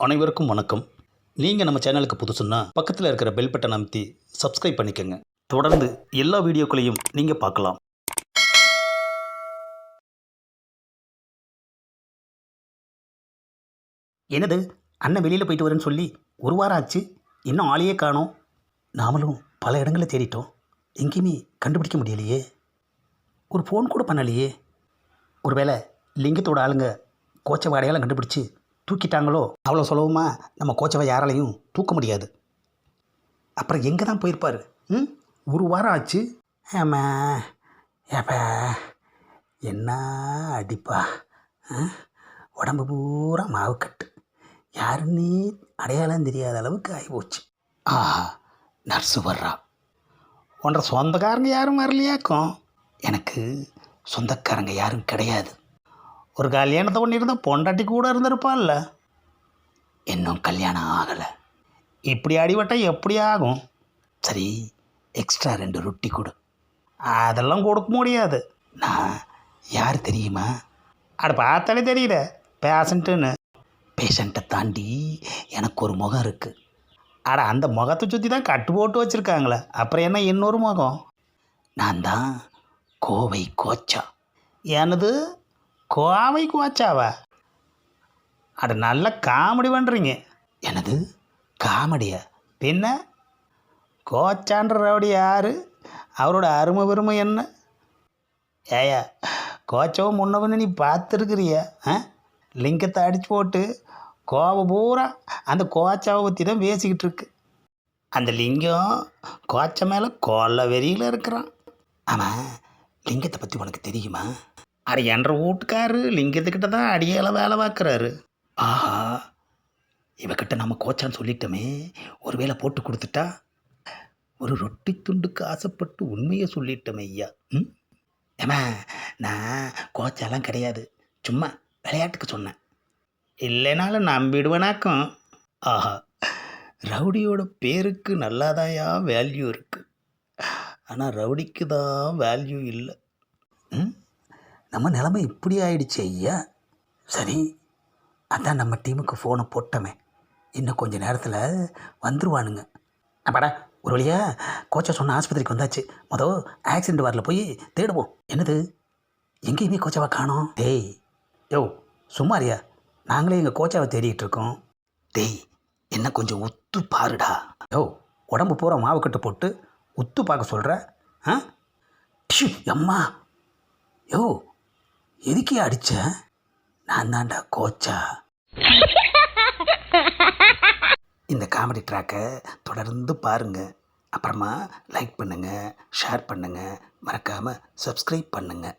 அனைவருக்கும் வணக்கம். நீங்கள் நம்ம சேனலுக்கு புதுசுன்னா பக்கத்தில் இருக்கிற பெல் பட்டன் அமைத்தி சப்ஸ்கிரைப் பண்ணிக்கோங்க. தொடர்ந்து எல்லா வீடியோக்களையும் நீங்கள் பார்க்கலாம். என்னது? அண்ணன் வெளியில் போயிட்டு வரேன்னு சொல்லி ஒரு வாரம் ஆச்சு. இன்னும் ஆளையே காணோம். நாமளும் பல இடங்களில் தேடிட்டோம். எங்கேயுமே கண்டுபிடிக்க முடியலையே. ஒரு ஃபோன் கூட பண்ணலையே. ஒருவேளை லிங்கத்தோட ஆளுங்க கோச்ச வாடையால் கண்டுபிடிச்சி தூக்கிட்டாங்களோ? அவ்வளோ சுலபமாக நம்ம கோச்சவை யாராலையும் தூக்க முடியாது. அப்புறம் எங்கே தான் போயிருப்பார்? ம்? ஒரு வாரம் ஆச்சு. ஆமா ஏப்பா? என்ன அடிப்பா? ஆ? உடம்பு பூரா மாவுக்கட்டு. யாருன்னே அடையாளம் தெரியாத அளவுக்கு ஆகிப்போச்சு ஆஹா நர்ஸு வர்றா. உன்ற சொந்தக்காரங்க யாரும் வரலையாக்கும்? எனக்கு சொந்தக்காரங்க யாரும் கிடையாது. ஒரு கல்யாணத்தை பண்ணியிருந்தா பொண்டாட்டி கூட இருந்திருப்பால்ல இன்னும் கல்யாணம் ஆகலை. இப்படி அடிவட்டால் எப்படி ஆகும்? சரி எக்ஸ்ட்ரா ரெண்டு ரொட்டி கொடு. அதெல்லாம் கொடுக்க முடியாது. நான் யார் தெரியுமா? அட பார்த்தாலே தெரியல பேஷண்ட்டுன்னு பேஷண்ட்டை தாண்டி எனக்கு ஒரு முகம் இருக்குது அட அந்த முகத்தை சுற்றி தான் கட்டு போட்டு வச்சுருக்காங்களே. அப்புறம் என்ன இன்னொரு முகம்? நான் தான் கோவை கோச்சா. எனது கோவை கோச்சாவா அட நல்ல காமெடி பண்ணுறீங்க எனது காமெடியா? பின்ன? கோச்சான்ற ரவுடி யார்? அவரோட அருமை பெருமை என்ன? ஏயா கோச்சவும் முன்னவன்னு நீ பார்த்துருக்குறியா? ஆ? லிங்கத்தை அடிச்சு போட்டு கோவை பூரா அந்த கோச்சாவை பற்றி தான் பேசிக்கிட்டு இருக்கு. அந்த லிங்கம் கோச்சை மேலே கொல்ல வெறியில் இருக்கிறான். ஆமாம் லிங்கத்தை பற்றி உனக்கு தெரியுமா? அது என்ற வீட்டுக்காரு லிங்கத்துக்கிட்ட தான் அடியால வேலை பார்க்குறாரு. ஆஹா இவகிட்ட நம்ம கோச்சான்னு சொல்லிட்டோமே ஒரு வேளை போட்டு கொடுத்துட்டா? ஒரு ரொட்டி துண்டுக்கு ஆசைப்பட்டு உண்மையை சொல்லிட்டோமே ஐயா. ம்? ஏமா நான் கோச்சாலாம் கிடையாது. சும்மா விளையாட்டுக்கு சொன்னேன். இல்லைனாலும் நம்பிடுவேனாக்கும். ஆஹா ரவுடியோட பேருக்கு நல்லாதாயா வேல்யூ இருக்குது ஆனால் ரவுடிக்கு தான் வேல்யூ இல்லை. ம்? நம்ம நிலைமை இப்படி ஆயிடுச்சு ஐயா. சரி அதான் நம்ம டீமுக்கு ஃபோனை போட்டோமே. இன்னும் கொஞ்சம் நேரத்தில் வந்துருவானுங்க. அப்பாடா ஒரு வழியா கோச்சை சொன்ன ஆஸ்பத்திரிக்கு வந்தாச்சு. மொதல் ஆக்சிடென்ட் வரல போய் தேடுவோம். என்னது? எங்கேயுமே கோச்சாவை காணோம். டேய் யோ சும்மாரியா நாங்களே எங்கள் கோச்சாவை தேடிட்டு இருக்கோம். டேய் என்ன கொஞ்சம் உத்து பாருடா. யோ உடம்பு பூரா மாவுக்கட்டு போட்டு உத்து பார்க்க சொல்கிற ஆ? அம்மா யோ எதுக்கே அடிச்ச? நான் தான்டா கோச்சா. இந்த காமெடி ட்ராக்கை தொடர்ந்து பாருங்கள் அப்புறமா லைக் பண்ணுங்கள் ஷேர் பண்ணுங்கள் மறக்காமல் சப்ஸ்கிரைப் பண்ணுங்கள்